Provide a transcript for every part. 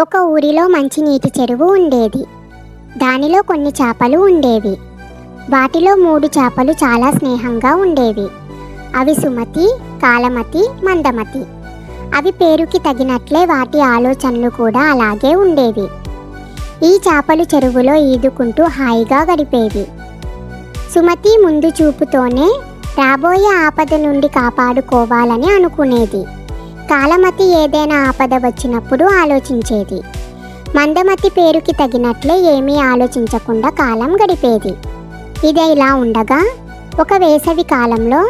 ఒక ఊరిలో మంచినీటి చెరువు ఉండేది. దానిలో కొన్ని చేపలు ఉండేవి. వాటిలో మూడు చేపలు చాలా స్నేహంగా ఉండేవి. అవి సుమతి కాలమతి మందమతి. అవి పేరుకి తగినట్లే వాటి ఆలోచనలు కూడా అలాగే ఉండేవి. ఈ చేపలు చెరువులో ఈదుకుంటూ హాయిగా గడిపేవి. సుమతి ముందు చూపుతోనే రాబోయే ఆపద నుండి కాపాడుకోవాలని అనుకునేది. కాలమతి ఏదైనా ఆపద వచ్చినప్పుడు ఆలోచించేది. మందమతి పేరుకి తగినట్లే ఏమీ ఆలోచించకుండా కాలం గడిపేది. ఇదే ఇలా ఉండగా ఒక వేసవి కాలంలో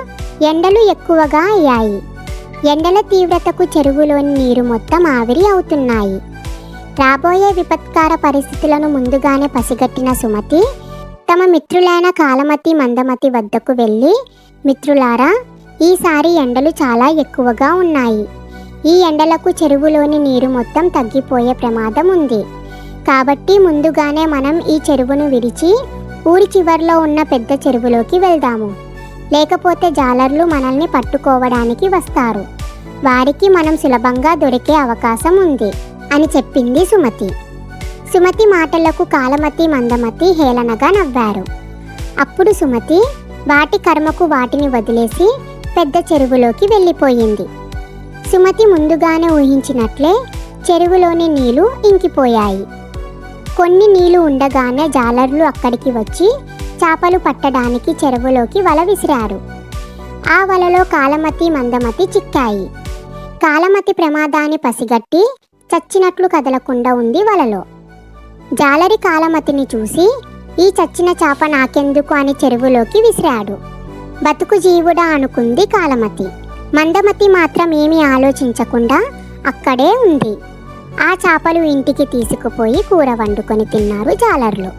ఎండలు ఎక్కువగా అయ్యాయి. ఎండల తీవ్రతకు చెరువులోని నీరు మొత్తం ఆవిరి అవుతున్నాయి. రాబోయే విపత్కార పరిస్థితులను ముందుగానే పసిగట్టిన సుమతి తమ మిత్రులైన కాలమతి మందమతి వద్దకు వెళ్ళి మిత్రులారా ఈసారి ఎండలు చాలా ఎక్కువగా ఉన్నాయి. ఈ ఎండలకు చెరువులోని నీరు మొత్తం తగ్గిపోయే ప్రమాదం ఉంది. కాబట్టి ముందుగానే మనం ఈ చెరువును విడిచి ఊరి చివర్లో ఉన్న పెద్ద చెరువులోకి వెళ్దాము. లేకపోతే జాలర్లు మనల్ని పట్టుకోవడానికి వస్తారు. వారికి మనం సులభంగా దొరికే అవకాశం ఉంది అని చెప్పింది సుమతి. సుమతి మాటలకు కాలమతి మందమతి హేళనగా నవ్వారు. అప్పుడు సుమతి వాటి కర్మకు వాటిని వదిలేసి పెద్ద చెరువులోకి వెళ్ళిపోయింది. సుమతి ముందుగానే ఊహించినట్లే చెరువులోని నీళ్ళు ఇంకిపోయాయి. కొన్ని నీళ్ళు ఉండగానే జాలర్లు అక్కడికి వచ్చి చేపలు పట్టడానికి చెరువులోకి వల విసిరారు. ఆ వలలో కాలమతి మందమతి చిక్కాయి. కాలమతి ప్రమాదాన్ని పసిగట్టి చచ్చినట్లు కదలకుండా ఉంది వలలో. జాలరి కాలమతిని చూసి ఈ చచ్చిన చేప నాకెందుకు? అని చెరువులోకి విసిరాడు. బతుకు జీవుడా అనుకుంది కాలమతి. మందమతి మాత్రం ఏమీ ఆలోచించకుండా అక్కడే ఉంది. ఆ చేపలు ఇంటికి తీసుకుపోయి కూర వండుకొని తిన్నారు జాలర్లు.